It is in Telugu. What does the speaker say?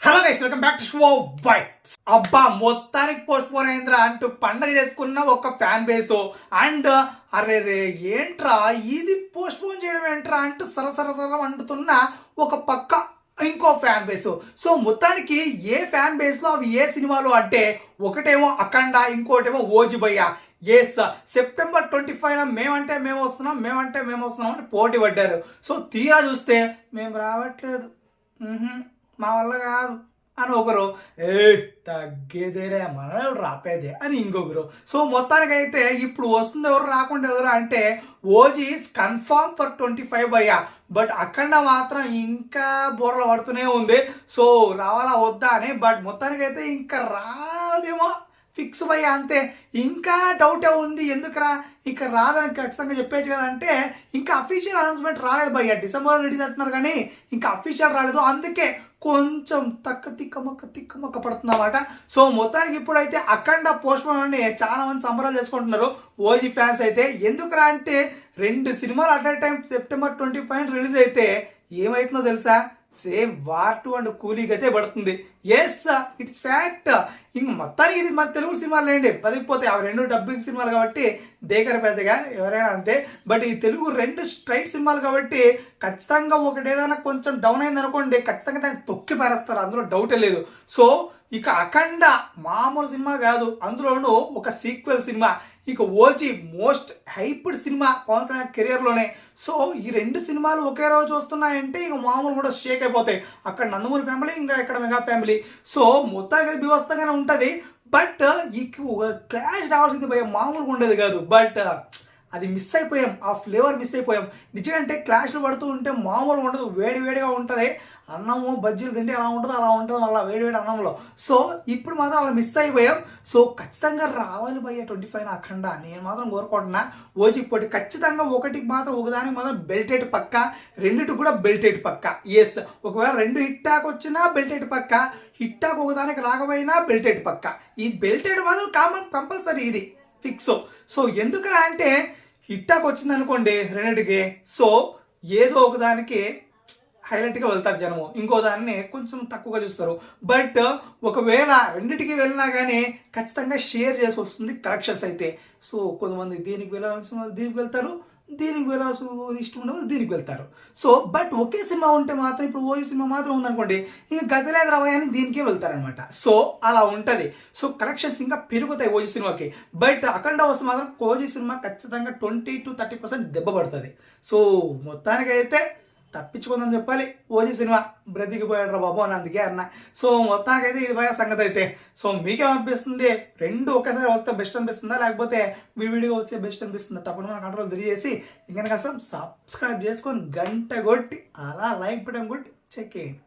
Hello guys welcome back to show by అబ్బా మొత్తానికి పోస్ట్ పోన్ అయిందిరా అంటూ పండగ చేసుకున్న ఒక ఫ్యాన్ బేస్ అండ్ అరే రే ఏంట్రా ఇది పోస్ట్ పోన్ చేయడం ఏంట్రా అంటూ సరసర సర అంటుతున్న ఒక పక్క ఇంకో ఫ్యాన్ బేస్ సో మొత్తానికి ఏ ఫ్యాన్ బేస్లో అవి ఏ సినిమాలు అంటే ఒకటేమో అఖండ ఇంకోటేమో ఓజిబయ్య. ఎస్ సెప్టెంబర్ ట్వంటీ ఫైవ్ మేమంటే మేము వస్తున్నాం మేమంటే మేము వస్తున్నాం అని పోటీ పడ్డారు. సో తీరా చూస్తే మేము రావట్లేదు. మా వల్ల కాదు. అని ఒకరు ఏ తగ్గేదేరే మన రాపేదే. అని ఇంకొకరు. సో మొత్తానికైతే ఇప్పుడు వస్తుంది ఎవరు రాకుండా ఎవరు అంటే OG confirm for twenty five అయ్యా బట్ అఖండ మాత్రం ఇంకా బోర్ల పడుతూనే ఉంది. సో రావాలా వద్దా అని. బట్ మొత్తానికైతే ఇంకా రాదేమో. ఫిక్స్ అయ్యా అంతే. ఇంకా డౌటే ఉంది ఎందుకురా? ఇక రాదని ఖచ్చితంగా చెప్పేసి కదా అంటే ఇంకా అఫీషియల్ అనౌన్స్మెంట్ రాలేదు భయ్య. డిసెంబర్ రిలీజ్ అంటున్నారు కానీ ఇంకా అఫీషియల్ రాలేదు. అందుకే కొంచెం తక్క తిక్కమొక్క తిక్కమక్క పడుతుందన్నమాట. సో మొత్తానికి ఇప్పుడైతే అఖండ పోస్ట్ అని చాలా మంది సంబరాలు చేసుకుంటున్నారు. ఓజీ ఫ్యాన్స్ అయితే. ఎందుకురా అంటే రెండు సినిమాలు at time September twenty five release అయితే ఏమవుతుందో తెలుసా? సేమ్ వార్ టు అండ్ కూలీ అయితే పడుతుంది. ఎస్ ఇట్స్ ఫ్యాక్ట్ ఇంక మొత్తానికి ఇది మన తెలుగు సినిమాలు లేండి. పదిపోతే అవి రెండు డబ్బింగ్ సినిమాలు కాబట్టి దేకర పెద్దగా ఎవరైనా అంతే. బట్ ఈ తెలుగు రెండు స్ట్రైట్ సినిమాలు కాబట్టి ఖచ్చితంగా ఒకటి ఏదైనా కొంచెం డౌన్ అయింది అనుకోండి ఖచ్చితంగా దాన్ని తొక్కి పారేస్తారు. అందులో డౌటే లేదు. సో ఇక అఖండ మామూలు సినిమా కాదు. అందులోనూ ఒక సీక్వెల్ సినిమా. ఇక ఓజీ మోస్ట్ హైప్డ్ సినిమా పవన్ కళ్యాణ్ కెరియర్లోనే సో ఈ రెండు సినిమాలు ఒకే రోజు వస్తున్నాయంటే ఇక మామూలు కూడా షేక్ అయిపోతాయి. అక్కడ నందమూరి ఫ్యామిలీ ఇంకా ఇక్కడ మెగా ఫ్యామిలీ సో మొత్తానికి వ్యవస్థగానే ఉంటుంది. బట్ ఈ క్లాష్ రావాల్సింది భయ మామూలుగా ఉండేది కాదు. బట్ అది మిస్ అయిపోయాం ఆ ఫ్లేవర్ మిస్ అయిపోయాం. నిజంగా క్లాష్లు పడుతూ ఉంటే మామూలు ఉండదు వేడి వేడిగా ఉంటుంది. అన్నము బజ్జీలు తింటే అలా ఉంటుంది అలా ఉంటుంది మళ్ళీ వేడి వేడి అన్నంలో. సో ఇప్పుడు మాత్రం అలా మిస్ అయిపోయాం. సో ఖచ్చితంగా రావాలి భయ్య ట్వంటీ ఫైవ్ అఖండ. నేను మాత్రం కోరుకుంటున్నా ఓజీ పోటీ ఖచ్చితంగా ఒకటికి మాత్రం ఒకదానికి మాత్రం బెల్టెడ్ పక్క రెండిటి కూడా బెల్టెడ్ పక్క. ఎస్ ఒకవేళ రెండు హిట్టాక్ వచ్చినా బెల్టెడ్ పక్క హిట్టాక్ ఒకదానికి రాకపోయినా బెల్టెడ్ పక్క. ఈ బెల్టెడ్ మాత్రం కామన్ కంపల్సరీ ఇది. ఫిక్స్ సో ఎందుకరా అంటే హిట్టాక్ వచ్చింది అనుకోండి రెండింటికి సో ఏదో ఒకదానికి హైలైట్గా వెళ్తారు జనము. ఇంకో దాన్ని కొంచెం తక్కువగా చూస్తారు. బట్ ఒకవేళ రెండింటికి వెళ్ళినా కానీ ఖచ్చితంగా షేర్ చేసి వస్తుంది కలెక్షన్స్ అయితే. సో కొంతమంది దీనికి వెళ్ళాల్సిన వాళ్ళు దీనికి వెళ్తారు దీనికి వెళ్ళాల్సిన ఇష్టం ఉన్న వాళ్ళు దీనికి వెళ్తారు. సో బట్ ఒకే సినిమా ఉంటే మాత్రం ఇప్పుడు ఓజీ సినిమా మాత్రం ఉందనుకోండి ఇక గదిలేదు రవయ్య అని దీనికే వెళ్తారనమాట. సో అలా ఉంటుంది. సో కలెక్షన్స్ ఇంకా పెరుగుతాయి ఓజీ సినిమాకి. బట్ అఖండ వస్తే మాత్రం కోజీ సినిమా ఖచ్చితంగా ట్వంటీ టు థర్టీ పర్సెంట్ దెబ్బ పడుతుంది. సో మొత్తానికైతే తప్పించుకుందని చెప్పాలి. ఓజీ సినిమా బ్రతికిపోయాడు రా బాబు అని అందుకే అన్న. సో మొత్తానికైతే ఇది పోయే సంగతి అయితే. సో మీకేమనిపిస్తుంది రెండు ఒకేసారి వస్తే బెస్ట్ అనిపిస్తుందా? లేకపోతే విడివిడిగా వచ్చే బెస్ట్ అనిపిస్తుందా? తప్పకుండా మన కంట్రోల్ తెలియజేసి ఇంకా కోసం సబ్స్క్రైబ్ చేసుకొని గంట కొట్టి అలా లైక్ పెట్టడం కొట్టి చెక్ చేయండి.